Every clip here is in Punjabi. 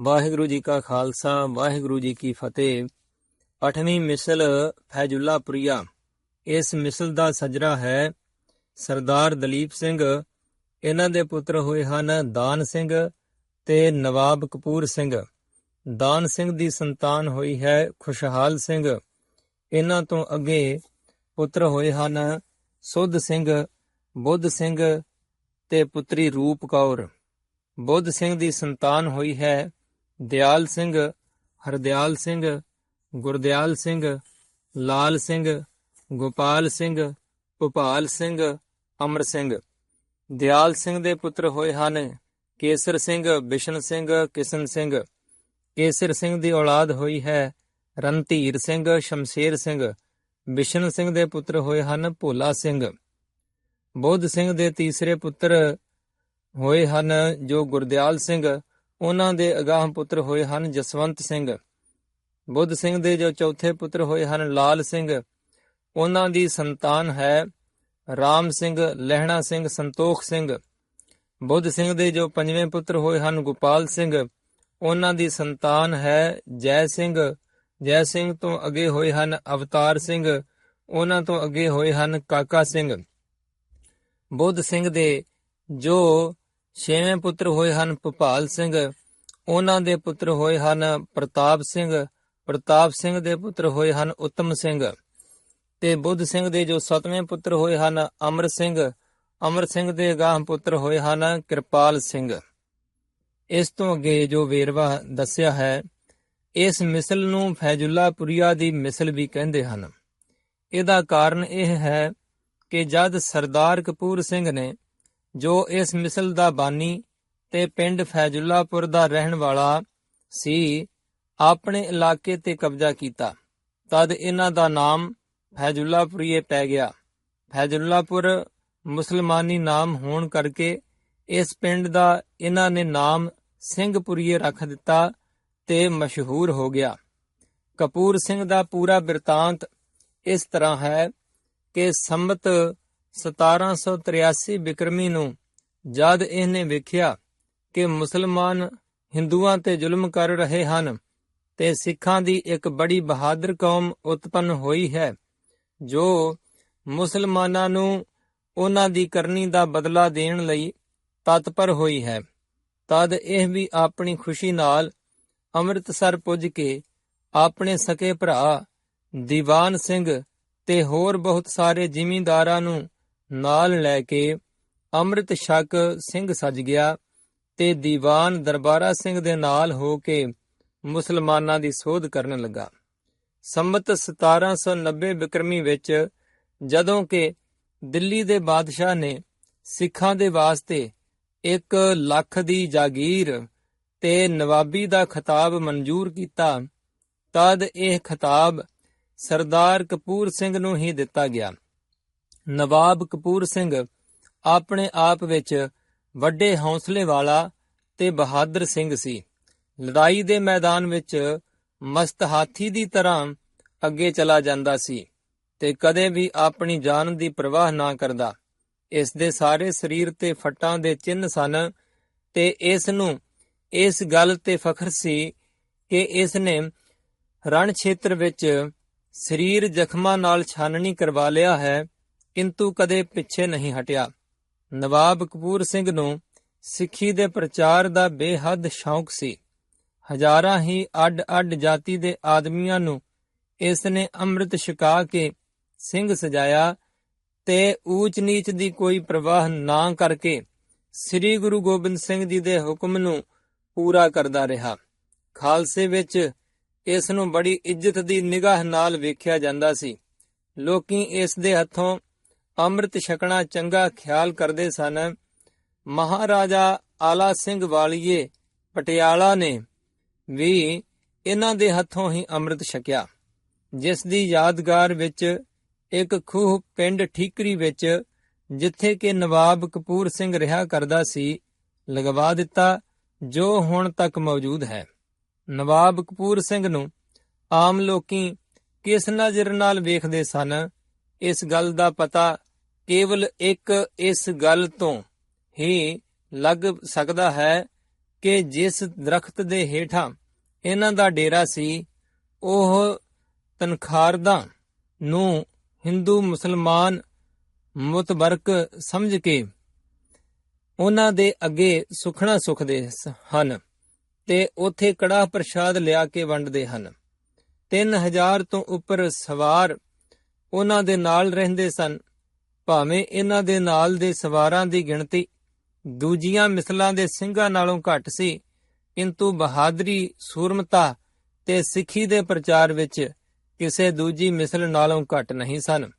ਵਾਹਿਗੁਰੂ ਜੀ ਕਾ ਖਾਲਸਾ, ਵਾਹਿਗੁਰੂ ਜੀ ਕੀ ਫਤਿਹ। ਅਠਵੀਂ ਮਿਸਲ ਫੈਜੁੱਲਾ ਪੁਰੀਆ ਇਸ ਮਿਸਲ ਦਾ ਸਜਰਾ ਹੈ ਸਰਦਾਰ ਦਲੀਪ ਸਿੰਘ। ਇਹਨਾਂ ਦੇ ਪੁੱਤਰ ਹੋਏ ਹਨ ਦਾਨ ਸਿੰਘ ਤੇ ਨਵਾਬ ਕਪੂਰ ਸਿੰਘ। ਦਾਨ ਸਿੰਘ ਦੀ ਸੰਤਾਨ ਹੋਈ ਹੈ ਖੁਸ਼ਹਾਲ ਸਿੰਘ। ਇਹਨਾਂ ਤੋਂ ਅੱਗੇ ਪੁੱਤਰ ਹੋਏ ਹਨ ਸੁੱਧ ਸਿੰਘ, ਬੁੱਧ ਸਿੰਘ ਤੇ ਪੁੱਤਰੀ ਰੂਪ ਕੌਰ। ਬੁੱਧ ਸਿੰਘ ਦੀ ਸੰਤਾਨ ਹੋਈ ਹੈ ਦਿਆਲ ਸਿੰਘ, ਹਰਦਿਆਲ ਸਿੰਘ, ਗੁਰਦਿਆਲ ਸਿੰਘ, ਲਾਲ ਸਿੰਘ, ਗੋਪਾਲ ਸਿੰਘ, ਭੋਪਾਲ ਸਿੰਘ, ਅਮਰ ਸਿੰਘ। ਦਿਆਲ ਸਿੰਘ ਦੇ ਪੁੱਤਰ ਹੋਏ ਹਨ ਕੇਸਰ ਸਿੰਘ, ਬਿਸ਼ਨ ਸਿੰਘ, ਕਿਸ਼ਨ ਸਿੰਘ। ਕੇਸਰ ਸਿੰਘ ਦੀ ਔਲਾਦ ਹੋਈ ਹੈ ਰਣਧੀਰ ਸਿੰਘ, ਸ਼ਮਸ਼ੇਰ ਸਿੰਘ। ਬਿਸ਼ਨ ਸਿੰਘ ਦੇ ਪੁੱਤਰ ਹੋਏ ਹਨ ਭੋਲਾ ਸਿੰਘ। ਬੁੱਧ ਸਿੰਘ ਦੇ ਤੀਸਰੇ ਪੁੱਤਰ ਹੋਏ ਹਨ ਜੋ ਗੁਰਦਿਆਲ ਸਿੰਘ ਉਹਨਾਂ ਦੇ ਅਗਾਹ ਪੁੱਤਰ ਹੋਏ ਹਨ ਜਸਵੰਤ ਸਿੰਘ। ਬੁੱਧ ਸਿੰਘ ਦੇ ਜੋ ਚੌਥੇ ਪੁੱਤਰ ਹੋਏ ਹਨ ਲਾਲ ਸਿੰਘ। ਉਹਨਾਂ ਦੀ ਸੰਤਾਨ ਹੈ ਰਾਮ ਸਿੰਘ, ਲਹਿਣਾ ਸਿੰਘ, ਸੰਤੋਖ ਸਿੰਘ। ਬੁੱਧ ਸਿੰਘ ਦੇ ਜੋ ਪੰਜਵੇਂ ਪੁੱਤਰ ਹੋਏ ਹਨ ਗੋਪਾਲ ਸਿੰਘ। ਉਹਨਾਂ ਦੀ ਸੰਤਾਨ ਹੈ ਜੈ ਸਿੰਘ। ਜੈ ਸਿੰਘ ਤੋਂ ਅੱਗੇ ਹੋਏ ਹਨ ਅਵਤਾਰ ਸਿੰਘ। ਉਹਨਾਂ ਤੋਂ ਅੱਗੇ ਹੋਏ ਹਨ ਕਾਕਾ ਸਿੰਘ। ਬੁੱਧ ਸਿੰਘ ਦੇ ਜੋ ਛੇਵੇਂ ਪੁੱਤਰ ਹੋਏ ਹਨ ਭੁਪਾਲ ਸਿੰਘ। ਉਹਨਾਂ ਦੇ ਪੁੱਤਰ ਹੋਏ ਹਨ ਪ੍ਰਤਾਪ ਸਿੰਘ। ਪ੍ਰਤਾਪ ਸਿੰਘ ਦੇ ਪੁੱਤਰ ਹੋਏ ਹਨ ਉੱਤਮ ਸਿੰਘ। ਤੇ ਬੁੱਧ ਸਿੰਘ ਦੇ ਜੋ ਸਤਵੇਂ ਪੁੱਤਰ ਹੋਏ ਹਨ ਅਮਰ ਸਿੰਘ। ਅਮਰ ਸਿੰਘ ਦੇ ਅਗਾਹ ਪੁੱਤਰ ਹੋਏ ਹਨ ਕਿਰਪਾਲ ਸਿੰਘ। ਇਸ ਤੋਂ ਅੱਗੇ ਜੋ ਵੇਰਵਾ ਦੱਸਿਆ ਹੈ, ਇਸ ਮਿਸਲ ਨੂੰ ਫੈਜੁੱਲਾਪੁਰੀਆ ਦੀ ਮਿਸਲ ਵੀ ਕਹਿੰਦੇ ਹਨ। ਇਹਦਾ ਕਾਰਨ ਇਹ ਹੈ ਕਿ ਜਦ ਸਰਦਾਰ ਕਪੂਰ ਸਿੰਘ ਨੇ ਜੋ ਇਸ ਮਿਸਲ ਦਾ ਬਾਨੀ ਤੇ ਪਿੰਡ ਫੈਜੁੱਲਾਪੁਰ ਦਾ ਰਹਿਣ ਵਾਲਾ ਸੀ, ਆਪਣੇ ਇਲਾਕੇ ਤੇ ਕਬਜ਼ਾ ਕੀਤਾ। ਤਦ ਇਹਨਾਂ ਦਾ ਨਾਮ ਫੈਜੁੱਲਾਪੁਰੀਏ ਪੈ ਗਿਆ। ਫੈਜੁੱਲਾਪੁਰ ਮੁਸਲਮਾਨੀ ਨਾਮ ਹੋਣ ਕਰਕੇ ਇਸ ਪਿੰਡ ਦਾ ਇਹਨਾਂ ਨੇ ਨਾਮ ਸਿੰਘਪੁਰੀਏ ਰੱਖ ਦਿੱਤਾ ਤੇ ਮਸ਼ਹੂਰ ਹੋ ਗਿਆ। ਕਪੂਰ ਸਿੰਘ ਦਾ ਪੂਰਾ ਬਿਰਤਾਂਤ ਇਸ ਤਰ੍ਹਾਂ ਹੈ ਕਿ ਸੰਮਤ 1783 ਬਿਕਰਮੀ ਨੂੰ ਜਦ ਇਹਨੇ ਵੇਖਿਆ ਕਿ ਮੁਸਲਮਾਨ ਹਿੰਦੂਆਂ ਤੇ ਜ਼ੁਲਮ ਕਰ ਰਹੇ ਹਨ ਤੇ ਸਿੱਖਾਂ ਦੀ ਇੱਕ ਬੜੀ ਬਹਾਦਰ ਕੌਮ ਉਤਪੰਨ ਹੋਈ ਹੈ, ਜੋ ਮੁਸਲਮਾਨਾਂ ਨੂੰ ਉਹਨਾਂ ਦੀ ਕਰਨੀ ਦਾ ਬਦਲਾ ਦੇਣ ਲਈ ਤਤਪਰ ਹੋਈ ਹੈ। ਤਦ ਇਹ ਵੀ ਆਪਣੀ ਖੁਸ਼ੀ ਨਾਲ ਅੰਮ੍ਰਿਤਸਰ ਪੁੱਜ ਕੇ ਆਪਣੇ ਸਕੇ ਭਰਾ ਦੀਵਾਨ ਸਿੰਘ ਤੇ ਹੋਰ ਬਹੁਤ ਸਾਰੇ ਜ਼ਿਮੀਂਦਾਰਾਂ ਨੂੰ ਨਾਲ ਲੈ ਕੇ ਅੰਮ੍ਰਿਤ ਛਕ ਸਿੰਘ ਸਜ ਗਿਆ ਤੇ ਦੀਵਾਨ ਦਰਬਾਰਾ ਸਿੰਘ ਦੇ ਨਾਲ ਹੋ ਕੇ ਮੁਸਲਮਾਨਾਂ ਦੀ ਸੋਧ ਕਰਨ ਲੱਗਾ। ਸੰਮਤ 1790 ਬਿਕਰਮੀ ਵਿੱਚ ਜਦੋਂ ਕਿ ਦਿੱਲੀ ਦੇ ਬਾਦਸ਼ਾਹ ਨੇ ਸਿੱਖਾਂ ਦੇ ਵਾਸਤੇ 1 ਲੱਖ ਦੀ ਜਾਗੀਰ ਤੇ ਨਵਾਬੀ ਦਾ ਖਿਤਾਬ ਮਨਜ਼ੂਰ ਕੀਤਾ, ਤਦ ਇਹ ਖਿਤਾਬ ਸਰਦਾਰ ਕਪੂਰ ਸਿੰਘ ਨੂੰ ਹੀ ਦਿੱਤਾ ਗਿਆ। ਨਵਾਬ ਕਪੂਰ ਸਿੰਘ ਆਪਣੇ ਆਪ ਵਿੱਚ ਵੱਡੇ ਹੌਸਲੇ ਵਾਲਾ ਤੇ ਬਹਾਦਰ ਸਿੰਘ ਸੀ। ਲੜਾਈ ਦੇ ਮੈਦਾਨ ਵਿੱਚ ਮਸਤ ਹਾਥੀ ਦੀ ਤਰ੍ਹਾਂ ਅੱਗੇ ਚਲਾ ਜਾਂਦਾ ਸੀ ਤੇ ਕਦੇ ਵੀ ਆਪਣੀ ਜਾਨ ਦੀ ਪਰਵਾਹ ਨਾ ਕਰਦਾ। ਇਸ ਦੇ ਸਾਰੇ ਸਰੀਰ ਤੇ ਫੱਟਾਂ ਦੇ ਚਿੰਨ ਸਨ ਤੇ ਇਸ ਨੂੰ ਇਸ ਗੱਲ ਤੇ ਫਖਰ ਸੀ ਕਿ ਇਸ ਨੇ ਰਣ ਖੇਤਰ ਵਿੱਚ ਸਰੀਰ ਜ਼ਖਮਾਂ ਨਾਲ ਛਾਨਣੀ ਕਰਵਾ ਲਿਆ ਹੈ ਕਿੰਤੂ ਕਦੇ ਪਿੱਛੇ ਨਹੀਂ ਹਟਿਆ। ਨਵਾਬ ਕਪੂਰ ਸਿੰਘ ਨੂੰ ਸਿੱਖੀ ਦੇ ਪ੍ਰਚਾਰ ਦਾ ਬੇਹੱਦ ਸ਼ੌਂਕ ਸੀ। ਹਜ਼ਾਰਾਂ ਹੀ ਅੱਡ-ਅੱਡ ਜਾਤੀ ਦੇ ਆਦਮੀਆਂ ਨੂੰ ਇਸ ਨੇ ਅੰਮ੍ਰਿਤ ਛਕਾ ਕੇ ਸਿੰਘ ਸਜਾਇਆ ਤੇ ਊਚ ਨੀਚ ਦੀ ਕੋਈ ਪ੍ਰਵਾਹ ਨਾ ਕਰਕੇ ਸ੍ਰੀ ਗੁਰੂ ਗੋਬਿੰਦ ਸਿੰਘ ਜੀ ਦੇ ਹੁਕਮ ਨੂੰ ਪੂਰਾ ਕਰਦਾ ਰਿਹਾ। ਖਾਲਸੇ ਵਿੱਚ ਇਸ ਨੂੰ ਬੜੀ ਇੱਜ਼ਤ ਦੀ ਨਿਗਾਹ ਨਾਲ ਵੇਖਿਆ ਜਾਂਦਾ ਸੀ। ਲੋਕੀ ਇਸ ਦੇ ਹੱਥੋਂ ਅੰਮ੍ਰਿਤ ਛਕਣਾ ਚੰਗਾ ਖਿਆਲ ਕਰਦੇ ਸਨ। ਮਹਾਰਾਜਾ ਆਲਾ ਸਿੰਘ ਵਾਲੀਏ ਪਟਿਆਲਾ ਨੇ ਵੀ ਇਹਨਾਂ ਦੇ ਹੱਥੋਂ ਹੀ ਅੰਮ੍ਰਿਤ ਛਕਿਆ। ਜਿਸ ਦੀ ਯਾਦਗਾਰ ਵਿੱਚ ਇੱਕ ਖੂਹ ਪਿੰਡ ਠੀਕਰੀ ਵਿੱਚ, ਜਿੱਥੇ ਕਿ ਨਵਾਬ ਕਪੂਰ ਸਿੰਘ ਰਿਹਾ ਕਰਦਾ ਸੀ, ਲਗਵਾ ਦਿੱਤਾ, ਜੋ ਹੁਣ ਤੱਕ ਮੌਜੂਦ ਹੈ। ਨਵਾਬ ਕਪੂਰ ਸਿੰਘ ਨੂੰ ਆਮ ਲੋਕੀ ਕਿਸ ਨਜ਼ਰ ਨਾਲ ਵੇਖਦੇ ਸਨ, ਇਸ ਗੱਲ ਦਾ ਪਤਾ ਕੇਵਲ ਇੱਕ ਇਸ ਗੱਲ ਤੋਂ ਹੀ ਲੱਗ ਸਕਦਾ ਹੈ ਕਿ ਜਿਸ ਦਰਖਤ ਦੇ ਹੇਠਾਂ ਇਹਨਾਂ ਦਾ ਡੇਰਾ ਸੀ, ਉਹ ਤਨਖਾਰਦਾਂ ਨੂੰ ਹਿੰਦੂ ਮੁਸਲਮਾਨ ਮੁਤਬਰਕ ਸਮਝ ਕੇ ਉਹਨਾਂ ਦੇ ਅੱਗੇ ਸੁਖਣਾ ਸੁਖਦੇ ਹਨ ਤੇ ਉਥੇ ਕੜਾ ਪ੍ਰਸ਼ਾਦ ਲਿਆ ਕੇ ਵੰਡਦੇ ਹਨ। 3000 ਤੋਂ ਉੱਪਰ ਸਵਾਰ ਉਹਨਾਂ ਦੇ ਨਾਲ ਰਹਿੰਦੇ ਸਨ। ਭਾਵੇਂ ਇਹਨਾਂ ਦੇ ਨਾਲ ਦੇ ਸਵਾਰਾਂ ਦੀ ਗਿਣਤੀ ਦੂਜੀਆਂ ਮਿਸਲਾਂ ਦੇ ਸਿੰਘਾਂ ਨਾਲੋਂ ਘੱਟ ਸੀ, ਕਿੰਤੂ ਬਹਾਦਰੀ, ਸੂਰਮਤਾ ਤੇ ਸਿੱਖੀ ਦੇ ਪ੍ਰਚਾਰ ਵਿੱਚ ਕਿਸੇ ਦੂਜੀ ਮਿਸਲ ਨਾਲੋਂ ਘੱਟ ਨਹੀਂ ਸਨ।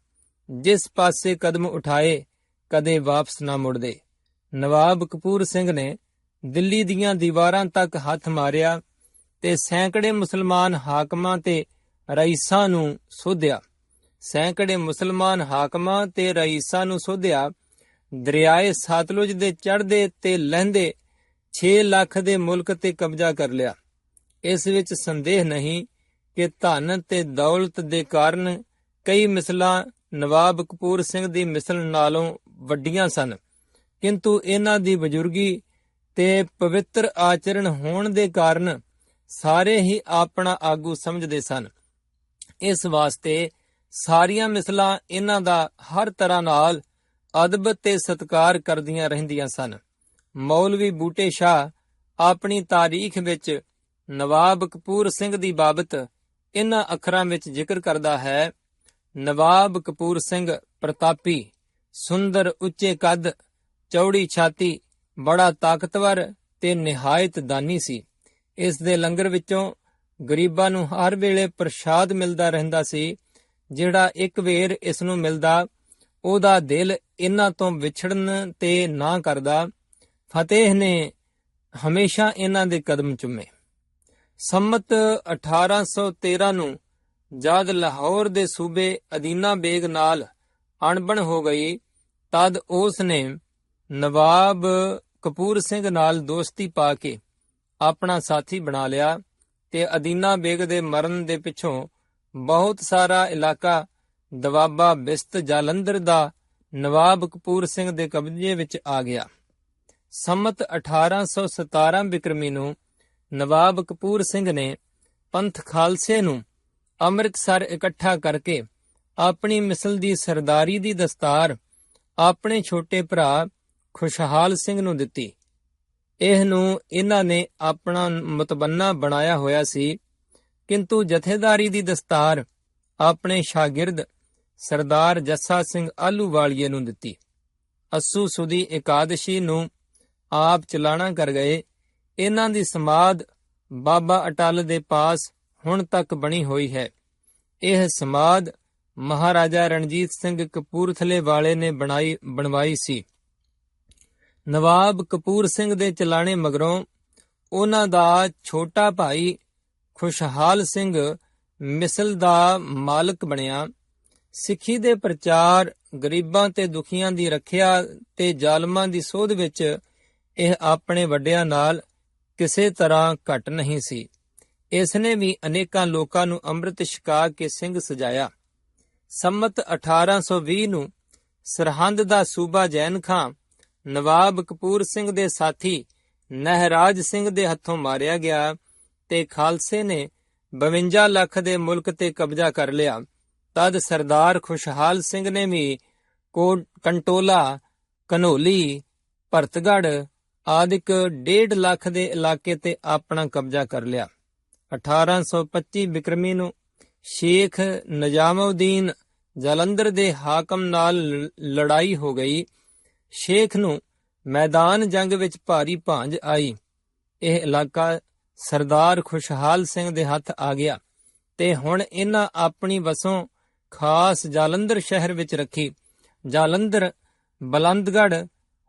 ਜਿਸ ਪਾਸੇ ਕਦਮ ਉਠਾਏ, ਕਦੇ ਵਾਪਸ ਨਾ ਮੁੜਦੇ। ਨਵਾਬ ਕਪੂਰ ਸਿੰਘ ਨੇ ਦਿੱਲੀ ਦੀਆਂ ਦੀਵਾਰਾਂ ਤੱਕ ਹੱਥ ਮਾਰਿਆ ਤੇ ਸੈਂਕੜੇ ਮੁਸਲਮਾਨ ਹਾਕਮਾਂ ਤੇ ਰਈਸਾਂ ਨੂੰ ਸੋਧਿਆ। ਸੈਂਕੜੇ ਮੁਸਲਮਾਨ ਹਾਕਮਾਂ ਤੇ ਰਈਸਾਂ ਨੂੰ ਸੋਧਿਆ, ਦਰਿਆਏ ਸਤਲੁਜ ਦੇ ਚੜ੍ਹਦੇ ਤੇ ਲਹਿੰਦੇ 6 ਲੱਖ ਦੇ ਮੁਲਕ ਤੇ ਕਬਜ਼ਾ ਕਰ ਲਿਆ। ਇਸ ਵਿੱਚ ਸੰਦੇਹ ਨਹੀਂ ਕਿ ਧਨ ਤੇ ਦੌਲਤ ਦੇ ਕਾਰਨ ਕਈ ਮਿਸਲਾਂ ਨਵਾਬ ਕਪੂਰ ਸਿੰਘ ਦੀ ਮਿਸਲ ਨਾਲੋਂ ਵੱਡੀਆਂ ਸਨ। ਕਿੰਤੂ ਇਹਨਾਂ ਦੀ ਬਜ਼ੁਰਗੀ ਤੇ ਪਵਿੱਤਰ ਆਚਰਣ ਹੋਣ ਦੇ ਕਾਰਨ ਸਾਰੇ ਹੀ ਆਪਣਾ ਆਗੂ ਸਮਝਦੇ ਸਨ। ਇਸ ਵਾਸਤੇ ਸਾਰੀਆਂ ਮਿਸਲਾਂ ਇਹਨਾਂ ਦਾ ਹਰ ਤਰ੍ਹਾਂ ਨਾਲ ਅਦਬ ਤੇ ਸਤਕਾਰ ਕਰਦੀਆਂ ਰਹਿੰਦੀਆਂ ਸਨ। ਮੌਲਵੀ ਬੂਟੇ ਸ਼ਾਹ ਆਪਣੀ ਤਾਰੀਖ ਵਿੱਚ ਨਵਾਬ ਕਪੂਰ ਸਿੰਘ ਦੀ ਬਾਬਤ ਇਹਨਾਂ ਅੱਖਰਾਂ ਵਿੱਚ ਜ਼ਿਕਰ ਕਰਦਾ ਹੈ, ਨਵਾਬ ਕਪੂਰ ਸਿੰਘ ਪ੍ਰਤਾਪੀ, ਸੁੰਦਰ ਉੱਚੇ ਕੱਦ, ਚੌੜੀ ਛਾਤੀ, ਬੜਾ ਤਾਕਤਵਰ ਤੇ ਨਿਹਾਇਤ ਦਾਨੀ ਸੀ। ਇਸ ਦੇ ਲੰਗਰ ਵਿੱਚੋਂ ਗਰੀਬਾਂ ਨੂੰ ਹਰ ਵੇਲੇ ਪ੍ਰਸ਼ਾਦ ਮਿਲਦਾ ਰਹਿੰਦਾ ਸੀ ਜਿਹੜਾ ਇੱਕ ਵੇਰ ਇਸ ਨੂੰ ਮਿਲਦਾ, ਉਹਦਾ ਦਿਲ ਇਹਨਾਂ ਤੋਂ ਵਿਛੜਨ ਤੇ ਨਾ ਕਰਦਾ। ਫਤਿਹ ਨੇ ਹਮੇਸ਼ਾ ਇਹਨਾਂ ਦੇ ਕਦਮ ਚੁੰਮੇ। ਸੰਮਤ 1813 ਨੂੰ ਜਦ ਲਾਹੌਰ ਦੇ ਸੂਬੇ ਅਦੀਨਾ ਬੇਗ ਨਾਲ ਅਣਬਣ ਹੋ ਗਈ, ਤਦ ਉਸ ਨੇ ਨਵਾਬ ਕਪੂਰ ਸਿੰਘ ਨਾਲ ਦੋਸਤੀ ਪਾ ਕੇ ਆਪਣਾ ਸਾਥੀ ਬਣਾ ਲਿਆ ਤੇ ਅਦੀਨਾ ਬੇਗ ਦੇ ਮਰਨ ਦੇ ਪਿੱਛੋਂ ਬਹੁਤ ਸਾਰਾ ਇਲਾਕਾ ਦਵਾਬਾ ਬਿਸਤ ਜਾਲੰਧਰ ਦਾ ਨਵਾਬ ਕਪੂਰ ਸਿੰਘ ਦੇ ਕਬਜ਼ੇ ਵਿੱਚ ਆ ਗਿਆ। ਸੰਮਤ 1817 ਬਿਕਰਮੀ ਨੂੰ ਨਵਾਬ ਕਪੂਰ ਸਿੰਘ ਨੇ ਪੰਥ ਖਾਲਸੇ ਨੂੰ ਅੰਮ੍ਰਿਤਸਰ ਇਕੱਠਾ ਕਰਕੇ ਆਪਣੀ ਮਿਸਲ ਦੀ ਸਰਦਾਰੀ ਦੀ ਦਸਤਾਰ ਆਪਣੇ ਛੋਟੇ ਭਰਾ ਖੁਸ਼ਹਾਲ ਸਿੰਘ ਨੂੰ ਦਿੱਤੀ। ਇਹ ਨੂੰ ਇਹਨਾਂ ਨੇ ਆਪਣਾ ਮਤਬੰਨਾ ਬਣਾਇਆ ਹੋਇਆ ਸੀ ਕਿੰਤੂ ਜਥੇਦਾਰੀ ਦੀ ਦਸਤਾਰ ਆਪਣੇ ਸ਼ਾਗਿਰਦ ਸਰਦਾਰ ਜੱਸਾ ਸਿੰਘ ਆਲੂਵਾਲੀਏ ਨੂੰ ਦਿੱਤੀ। ਅਸੂ ਸੁਦੀ ਇਕਾਦਸ਼ੀ ਨੂੰ ਆਪ ਚਲਾਣਾ ਕਰ ਗਏ। ਇਹਨਾਂ ਦੀ ਸਮਾਦ ਬਾਬਾ ਅਟਲ ਦੇ ਪਾਸ ਹੁਣ ਤੱਕ ਬਣੀ ਹੋਈ ਹੈ। ਇਹ ਸਮਾਦ ਮਹਾਰਾਜਾ ਰਣਜੀਤ ਸਿੰਘ ਕਪੂਰਥਲੇ ਵਾਲੇ ਨੇ ਬਣਾਈ, ਬਣਵਾਈ ਸੀ। ਨਵਾਬ ਕਪੂਰ ਸਿੰਘ ਦੇ ਚਲਾਣੇ ਮਗਰੋਂ ਉਹਨਾਂ ਦਾ ਛੋਟਾ ਭਾਈ ਖੁਸ਼ਹਾਲ ਸਿੰਘ ਮਿਸਲ ਦਾ ਮਾਲਕ ਬਣਿਆ। ਸਿੱਖੀ ਦੇ ਪ੍ਰਚਾਰ ਗਰੀਬਾਂ ਤੇ ਦੁਖੀਆਂ ਦੀ ਰੱਖਿਆ ਤੇ ਜ਼ਾਲਮਾਂ ਦੀ ਸੋਧ ਵਿੱਚ ਇਹ ਆਪਣੇ ਵੱਡਿਆਂ ਨਾਲ ਕਿਸੇ ਤਰ੍ਹਾਂ ਘਟ ਨਹੀਂ ਸੀ। ਇਸ ਨੇ ਵੀ ਅਨੇਕਾਂ ਲੋਕਾਂ ਨੂੰ ਅੰਮ੍ਰਿਤ ਛਕਾ ਕੇ ਸਿੰਘ ਸਜਾਇਆ। ਸੰਮਤ 1820 ਨੂੰ ਸਰਹੰਦ ਦਾ ਸੂਬਾ ਜੈਨ ਖਾਂ ਨਵਾਬ ਕਪੂਰ ਸਿੰਘ ਦੇ ਸਾਥੀ ਨਹਿਰਾਜ ਸਿੰਘ ਦੇ ਹੱਥੋਂ ਮਾਰਿਆ ਗਿਆ। ਤੇ ਖਾਲਸੇ ਨੇ 52 ਲੱਖ ਦੇ ਮੁਲਕ ਤੇ ਕਬਜ਼ਾ ਕਰ ਲਿਆ। ਤਦ ਸਰਦਾਰ ਖੁਸ਼ਹਾਲ ਸਿੰਘ ਨੇ ਵੀ ਕੰਟੋਲਾ, ਕਨੋਲੀ ਭਰਤਗੜ ਆਦਿਕ 1.5 ਲੱਖ ਦੇ ਇਲਾਕੇ ਤੇ ਆਪਣਾ ਕਬਜ਼ਾ ਕਰ ਲਿਆ। 1825 ਬਿਕਰਮੀ ਨੂੰ ਸ਼ੇਖ ਨਜਾਮਉਦੀਨ ਜਲੰਧਰ ਦੇ ਹਾਕਮ ਨਾਲ ਲੜਾਈ ਹੋ ਗਈ। ਸ਼ੇਖ ਨੂੰ ਮੈਦਾਨ ਜੰਗ ਵਿੱਚ ਭਾਰੀ ਭਾਂਜ ਆਈ। ਇਹ ਇਲਾਕਾ ਸਰਦਾਰ ਖੁਸ਼ਹਾਲ ਸਿੰਘ ਦੇ ਹੱਥ ਆ ਗਿਆ ਤੇ ਹੁਣ ਇਹਨਾਂ ਆਪਣੀ ਵਸੋਂ ਖਾਸ ਜਾਲੰਧਰ ਸ਼ਹਿਰ ਵਿੱਚ ਰੱਖੀ। ਜਾਲੰਧਰ ਬਲੰਦਗੜ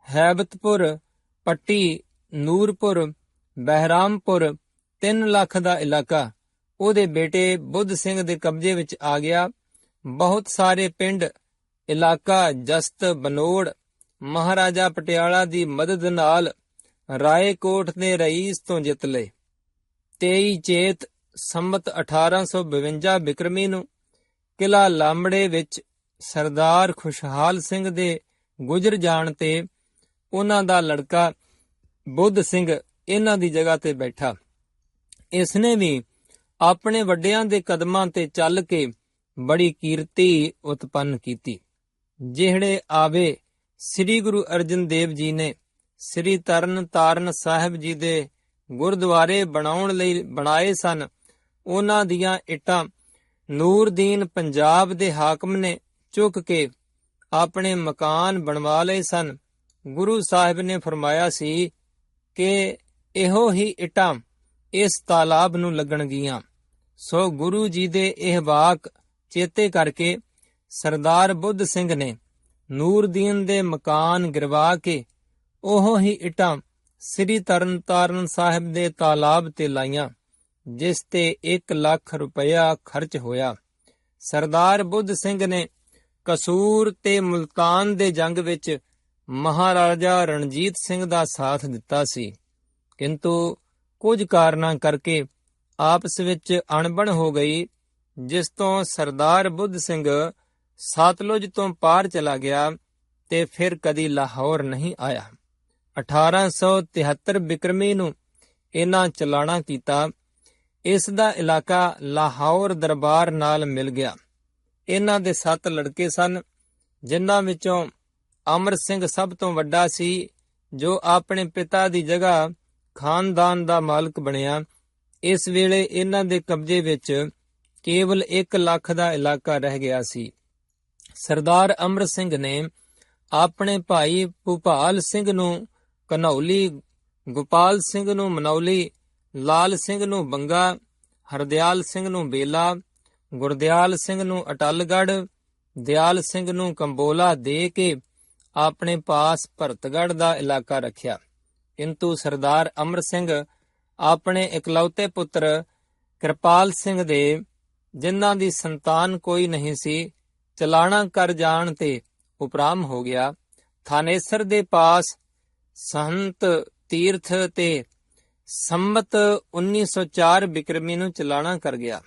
ਹੈਬਤਪੁਰ, ਪੱਟੀ, ਨੂਰਪੁਰ, ਬਹਿਰਾਮਪੁਰ 3 ਲੱਖ ਦਾ ਇਲਾਕਾ। ਉਹਦੇ ਬੇਟੇ ਬੁੱਧ ਸਿੰਘ ਦੇ ਕਬਜ਼ੇ ਵਿੱਚ ਆ ਗਿਆ। ਬਹੁਤ ਸਾਰੇ ਪਿੰਡ, ਇਲਾਕਾ ਜਸਤ, ਬਨੋੜ, ਮਹਾਰਾਜਾ ਪਟਿਆਲਾ ਦੀ ਮਦਦ ਨਾਲ ਰਾਏਕੋਟ ਦੇ ਰਈਸ ਤੋਂ ਜਿੱਤ ਲਏ। 23 ਚੇਤ ਸੰਮਤ 1852 ਬਿਕਰਮੀ ਨੂੰ ਕਿਲਾ ਲਾਂਬੜੇ ਵਿੱਚ ਸਰਦਾਰ ਖੁਸ਼ਹਾਲ ਸਿੰਘ ਦੇ ਗੁਜ਼ਰ ਜਾਣ ਤੇ ਉਹਨਾਂ ਦਾ ਲੜਕਾ ਬੁੱਧ ਸਿੰਘ ਇਹਨਾਂ ਦੀ ਜਗ੍ਹਾ ਤੇ ਬੈਠਾ। ਇਸ ਨੇ ਵੀ ਆਪਣੇ ਵੱਡਿਆਂ ਦੇ ਕਦਮਾਂ ਤੇ ਚੱਲ ਕੇ ਬੜੀ ਕੀਰਤੀ ਉਤਪੰਨ ਕੀਤੀ। ਜਿਹੜੇ ਆਵੇ ਸ੍ਰੀ ਗੁਰੂ ਅਰਜਨ ਦੇਵ ਜੀ ਨੇ ਸ੍ਰੀ ਤਰਨ ਤਾਰਨ ਸਾਹਿਬ ਜੀ ਦੇ ਗੁਰਦੁਆਰੇ ਬਣਾਉਣ ਲਈ ਬਣਾਏ ਸਨ। ਉਹਨਾਂ ਦੀਆਂ ਇੱਟਾਂ ਨੂਰਦੀਨ ਪੰਜਾਬ ਦੇ ਹਾਕਮ ਨੇ ਚੁੱਕ ਕੇ ਆਪਣੇ ਮਕਾਨ ਬਣਵਾ ਲਏ ਸਨ। ਗੁਰੂ ਸਾਹਿਬ ਨੇ ਫਰਮਾਇਆ ਸੀ ਕਿ ਇਹੋ ਹੀ ਇੱਟਾਂ ਇਸ ਤਾਲਾਬ ਨੂੰ ਲੱਗਣਗੀਆਂ। ਸੋ ਗੁਰੂ ਜੀ ਦੇ ਇਹ ਵਾਕ ਚੇਤੇ ਕਰਕੇ ਸਰਦਾਰ ਬੁੱਧ ਸਿੰਘ ਨੇ ਨੂਰਦੀਨ ਦੇ ਮਕਾਨ ਗਿਰਵਾ ਕੇ ਉਹ ਹੀ ਇਟਾਂ ਸ੍ਰੀ ਤਰਨਤਾਰਨ ਸਾਹਿਬ ਦੇ ਤਾਲਾਬ ਤੇ ਲਾਈਆਂ, ਜਿਸ ਤੇ 1 ਲੱਖ ਰੁਪਇਆ ਖਰਚ ਹੋਇਆ। ਸਰਦਾਰ ਬੁੱਧ ਸਿੰਘ ਨੇ ਕਸੂਰ ਤੇ ਮੁਲਤਾਨ ਦੇ ਜੰਗ ਵਿੱਚ ਮਹਾਰਾਜਾ ਰਣਜੀਤ ਸਿੰਘ ਦਾ ਸਾਥ ਦਿੱਤਾ ਸੀ। ਕਿੰਤੂ ਕੁਝ ਕਾਰਨਾਂ ਕਰਕੇ ਆਪਸ ਵਿੱਚ ਅਣਬਣ ਹੋ ਗਈ, ਜਿਸ ਤੋਂ ਸਰਦਾਰ ਬੁੱਧ ਸਿੰਘ ਸਤਲੁਜ ਤੋਂ ਪਾਰ ਚਲਾ ਗਿਆ ਤੇ ਫਿਰ ਕਦੀ ਲਾਹੌਰ ਨਹੀਂ ਆਇਆ। 1873 ਬਿਕਰਮੀ ਨੂੰ ਇਹਨਾਂ ਚਲਾਣਾ ਕੀਤਾ। ਇਸ ਦਾ ਇਲਾਕਾ ਲਾਹੌਰ ਦਰਬਾਰ ਨਾਲ ਮਿਲ ਗਿਆ। ਇਹਨਾਂ ਦੇ ਸੱਤ ਲੜਕੇ ਸਨ, ਜਿਨ੍ਹਾਂ ਵਿੱਚੋਂ ਅਮਰ ਸਿੰਘ ਸਭ ਤੋਂ ਵੱਡਾ ਸੀ, ਜੋ ਆਪਣੇ ਪਿਤਾ ਦੀ ਜਗ੍ਹਾ ਖਾਨਦਾਨ ਦਾ ਮਾਲਕ ਬਣਿਆ। ਇਸ ਵੇਲੇ ਇਹਨਾਂ ਦੇ ਕਬਜ਼ੇ ਵਿੱਚ ਕੇਵਲ 1 ਲੱਖ ਦਾ ਇਲਾਕਾ ਰਹਿ ਗਿਆ ਸੀ। ਸਰਦਾਰ ਅਮਰ ਸਿੰਘ ਨੇ ਆਪਣੇ ਭਾਈ ਭੂਪਾਲ ਸਿੰਘ ਨੂੰ ਕਨੌਲੀ ਗੋਪਾਲ ਸਿੰਘ ਨੂੰ ਮਨੌਲੀ, ਲਾਲ ਸਿੰਘ ਨੂੰ ਬੰਗਾ, ਹਰਦਿਆਲ ਸਿੰਘ ਨੂੰ ਬੇਲਾ, ਗੁਰਦਿਆਲ ਸਿੰਘ ਨੂੰ ਅਟਲਗੜ ਦਿਆਲ ਸਿੰਘ ਨੂੰ ਕੰਬੋਲਾ ਦੇ ਕੇ ਆਪਣੇ ਪਾਸ ਭਰਤਗੜ ਦਾ ਇਲਾਕਾ ਰੱਖਿਆ। ਕਿੰਤੂ ਸਰਦਾਰ ਅਮਰ ਸਿੰਘ ਆਪਣੇ ਇਕਲੌਤੇ ਪੁੱਤਰ ਕਿਰਪਾਲ ਸਿੰਘ ਦੇ, ਜਿਨ੍ਹਾਂ ਦੀ ਸੰਤਾਨ ਕੋਈ ਨਹੀਂ ਸੀ, ਚਲਾਣਾ ਕਰ ਜਾਣ ਤੇ ਉਪਰਾਮ ਹੋ ਗਿਆ। ਥਾਨੇਸਰ ਦੇ ਪਾਸ ਸੰਤ ਤੀਰਥ ਤੇ ਸੰਮਤ 1904 ਬਿਕਰਮੀ ਨੂੰ ਚਲਾਣਾ ਕਰ ਗਿਆ।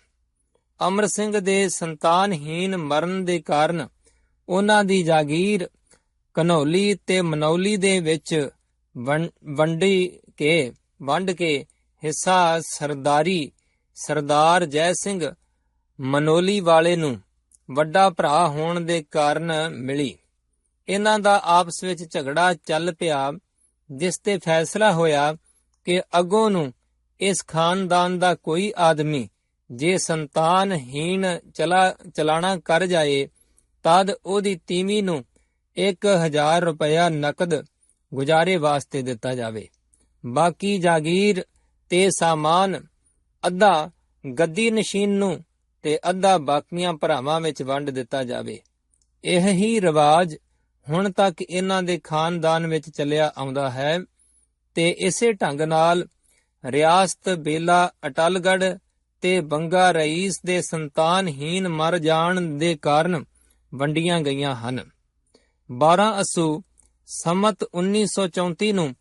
ਅਮਰ ਸਿੰਘ ਦੇ ਸੰਤਾਨਹੀਨ ਮਰਨ ਦੇ ਕਾਰਨ ਉਹਨਾਂ ਦੀ ਜਾਗੀਰ ਕਨੌਲੀ ਤੇ ਮਨੌਲੀ ਦੇ ਵਿੱਚ ਵੰਡੀ ਕੇ, ਵੰਡ ਕੇ ਹਿੱਸਾ ਸਰਦਾਰੀ ਸਰਦਾਰ ਜੈ ਸਿੰਘ ਮਨੋਲੀ ਵਾਲੇ ਨੂੰ ਵੱਡਾ ਭਰਾ ਹੋਣ ਦੇ ਕਾਰਨ ਮਿਲੀ। ਇਹਨਾਂ ਦਾ ਆਪਸ ਵਿੱਚ ਝਗੜਾ ਚੱਲ ਪਿਆ। ਜਿਸ ਤੇ ਫੈਸਲਾ ਹੋਇਆ ਕਿ ਅੱਗੋਂ ਨੂੰ ਇਸ ਖਾਨਦਾਨ ਦਾ ਕੋਈ ਆਦਮੀ ਜੇ ਸੰਤਾਨਹੀਣ ਚਲਾ, ਚਲਾਣਾ ਕਰ ਜਾਏ, ਤਦ ਉਹਦੀ ਤੀਵੀ ਨੂੰ 1000 ਰੁਪਇਆ ਨਕਦ ਗੁਜ਼ਾਰੇ ਵਾਸਤੇ ਦਿੱਤਾ ਜਾਵੇ। ਬਾਕੀ ਜਾਗੀਰ ਤੇ ਸਾਮਾਨ ਅੱਧਾ ਗੱਦੀ ਨਸ਼ੀਨ ਨੂੰ ਤੇ ਅੱਧਾ ਬਾਕੀਆਂ ਭਰਾਵਾਂ ਵਿੱਚ ਵੰਡ ਦਿੱਤਾ ਜਾਵੇ। ਇਹ ਹੀ ਰਿਵਾਜ ਹੁਣ ਤੱਕ ਇਹਨਾਂ ਦੇ ਖਾਨਦਾਨ ਵਿੱਚ ਚੱਲਿਆ ਆਉਂਦਾ ਹੈ ਤੇ ਇਸੇ ਢੰਗ ਨਾਲ ਰਿਆਸਤ ਬੇਲਾ ਅਟਲਗੜ ਤੇ ਬੰਗਾ ਰਈਸ ਦੇ ਸੰਤਾਨਹੀਨ ਮਰ ਜਾਣ ਦੇ ਕਾਰਨ ਵੰਡੀਆਂ ਗਈਆਂ ਹਨ। 12 ਅਸੂ ਸਮਤ 1934 ਨੂੰ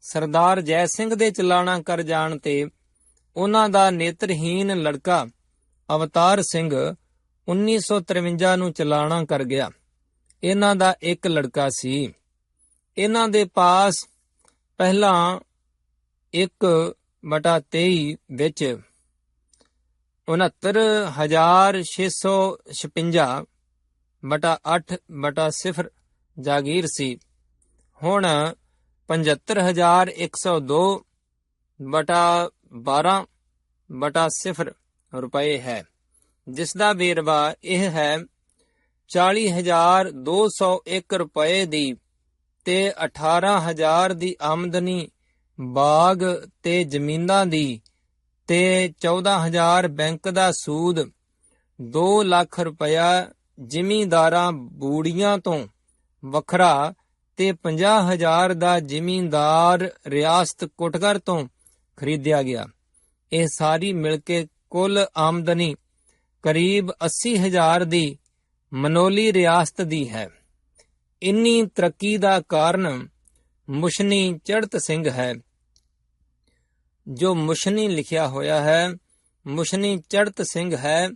ਸਰਦਾਰ ਜੈ ਸਿੰਘ ਦੇ ਚਲਾਣਾ ਕਰ ਜਾਣ ਤੇ ਉਹਨਾਂ ਦਾ ਨੇਤਰਹੀਨ ਲੜਕਾ ਅਵਤਾਰ ਸਿੰਘ 1953 ਨੂੰ ਚਲਾਣਾ ਕਰ ਗਿਆ। ਇਹਨਾਂ ਦਾ ਇੱਕ ਲੜਕਾ ਸੀ। ਇਹਨਾਂ ਦੇ ਪਾਸ ਪਹਿਲਾਂ 1 ਬਟਾ 23 ਵਿੱਚ 69656 ਬਟਾ 8 ਬਟਾ 0 ਜਾਗੀਰ ਸੀ। ਹੁਣ 75102 ਬਟਾ 12 ਬਟਾ 0 ਰੁਪਏ ਹੈ। ਜਿਸ ਦਾ ਵੇਰਵਾ ਇਹ ਹੈ 40201 ਰੁਪਏ ਦੀ ਤੇ 18000 ਦੀ ਆਮਦਨੀ ਬਾਗ ਤੇ ਜ਼ਮੀਨਾਂ ਦੀ ਤੇ 14000 ਬੈਂਕ ਦਾ ਸੂਦ 2 ਲੱਖ ਰੁਪਇਆ ਜ਼ਿਮੀਂਦਾਰਾਂ ਬੂੜੀਆਂ ਤੋਂ ਵੱਖਰਾ ਤੇ 50000 ਦਾ ਜ਼ਿਮੀਂਦਾਰ ਰਿਆਸਤ ਕੋਟਗਰ ਤੋਂ ਖਰੀਦਿਆ ਗਿਆ। ਇਹ ਸਾਰੀ ਮਿਲ ਕੇ ਕੁੱਲ ਆਮਦਨੀ ਕਰੀਬ 80000 ਦੀ ਮਨੋਲੀ ਰਿਆਸਤ ਦੀ ਹੈ। ਇੰਨੀ ਤਰੱਕੀ ਦਾ ਕਾਰਨ ਮੁਸ਼ਨੀ ਚੜਤ ਸਿੰਘ ਹੈ। ਜੋ ਮੁਸ਼ਨੀ ਲਿਖਿਆ ਹੋਇਆ ਹੈ, ਮੁਸ਼ਨੀ ਚੜਤ ਸਿੰਘ ਹੈ।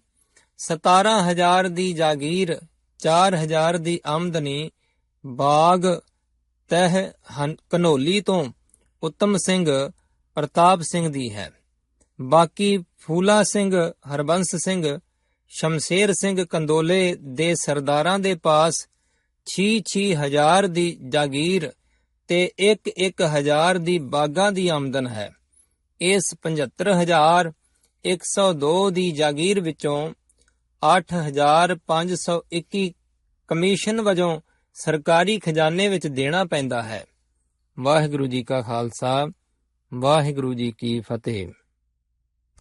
17000 ਦੀ ਜਾਗੀਰ 4000 ਦੀ ਆਮਦਨੀ, ਬਾਗ, ਤਹ ਕਨੋਲੀ ਤੋਂ ਉੱਤਮ ਸਿੰਘ ਪ੍ਰਤਾਪ ਸਿੰਘ ਦੀ ਹੈ। ਬਾਕੀ ਫੂਲਾ ਸਿੰਘ, ਹਰਬੰਸ ਸਿੰਘ ਸ਼ਮਸ਼ੇਰ ਸਿੰਘ ਕੰਦੋਲੇ ਦੇ ਸਰਦਾਰਾਂ ਦੇ ਪਾਸ 6-6 ਹਜ਼ਾਰ ਦੀ ਜਾਗੀਰ ਤੇ 1-1 ਹਜ਼ਾਰ ਦੀ ਬਾਗਾਂ ਦੀ ਆਮਦਨ ਹੈ। ਇਸ 75102 ਦੀ ਜਾਗੀਰ ਵਿੱਚੋਂ 8521 ਕਮਿਸ਼ਨ ਵਜੋਂ ਸਰਕਾਰੀ ਖਜ਼ਾਨੇ ਵਿੱਚ ਦੇਣਾ ਪੈਂਦਾ ਹੈ। ਵਾਹਿਗੁਰੂ ਜੀ ਕਾ ਖਾਲਸਾ, ਵਾਹਿਗੁਰੂ ਜੀ ਕੀ ਫਤਿਹ।